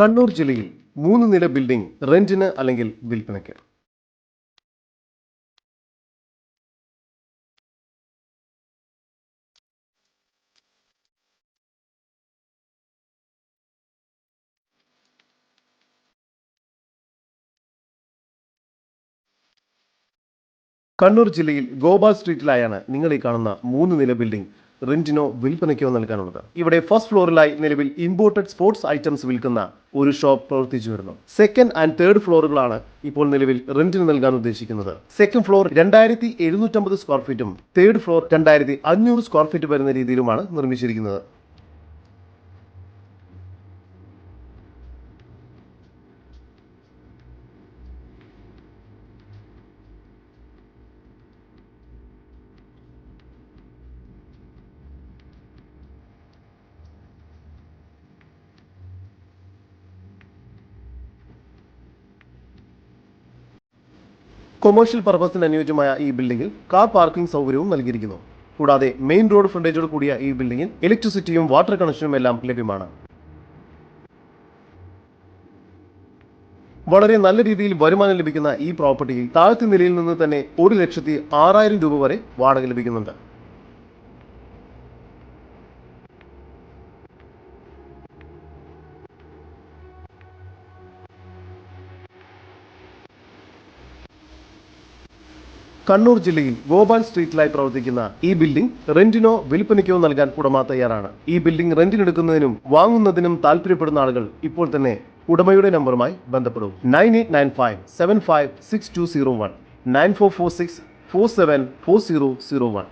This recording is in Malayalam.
കണ്ണൂർ ജില്ലയിൽ മൂന്ന് നില ബിൽഡിംഗ് റെന്റിന് അല്ലെങ്കിൽ വിൽപ്പനയ്ക്ക്. കണ്ണൂർ ജില്ലയിൽ ഗോപാൽ സ്ട്രീറ്റിലായാണ് നിങ്ങൾ ഈ കാണുന്ന മൂന്ന് നില ബിൽഡിംഗ് റെന്റിനോ വിൽപ്പനയ്ക്കോ നൽകാനുള്ളത്. ഇവിടെ ഫസ്റ്റ് ഫ്ലോറിലായി നിലവിൽ ഇമ്പോർട്ടഡ് സ്പോർട്സ് ഐറ്റംസ് വിൽക്കുന്ന ഒരു ഷോപ്പ് പ്രവർത്തിച്ചു വരുന്നു. സെക്കൻഡ് ആൻഡ് തേർഡ് ഫ്ലോറുകളാണ് ഇപ്പോൾ നിലവിൽ റെന്റിന് നൽകാൻ ഉദ്ദേശിക്കുന്നത്. സെക്കൻഡ് ഫ്ലോർ രണ്ടായിരത്തി എഴുന്നൂറ്റമ്പത് സ്ക്വയർ ഫീറ്റും തേർഡ് ഫ്ലോർ രണ്ടായിരത്തി അഞ്ഞൂറ് സ്ക്വയർ ഫീറ്റ് വരുന്ന രീതിയിലുമാണ് നിർമ്മിച്ചിരിക്കുന്നത്. കൊമേഴ്ഷ്യൽ പർപ്പസിന് അനുയോജ്യമായ ഈ ബിൽഡിംഗിൽ കാർ പാർക്കിംഗ് സൗകര്യവും നൽകിയിരിക്കുന്നു. കൂടാതെ മെയിൻ റോഡ് ഫ്രണ്ടേജോട് കൂടിയ ഈ ബിൽഡിംഗിൽ ഇലക്ട്രിസിറ്റിയും വാട്ടർ കണക്ഷനും എല്ലാം ലഭ്യമാണ്. വളരെ നല്ല രീതിയിൽ വരുമാനം ലഭിക്കുന്ന ഈ പ്രോപ്പർട്ടിയിൽ താഴത്തെ നിലയിൽ നിന്ന് തന്നെ ഒരു ലക്ഷത്തി ആറായിരം രൂപ വരെ വാടക ലഭിക്കുന്നുണ്ട്. കണ്ണൂർ ജില്ലയിൽ ഗോപാൽ സ്ട്രീറ്റിലായി പ്രവർത്തിക്കുന്ന ഈ ബിൽഡിംഗ് റെന്റിനോ വിൽപ്പനയ്ക്കോ നൽകാൻ ഉടമ തയ്യാറാണ്. ഈ ബിൽഡിംഗ് റെന്റിനെടുക്കുന്നതിനും വാങ്ങുന്നതിനും താല്പര്യപ്പെടുന്ന ആളുകൾ ഇപ്പോൾ തന്നെ ഉടമയുടെ നമ്പറുമായി ബന്ധപ്പെടും. Nine eight nine five seven five six two zero one nine four four six four seven four zero zero one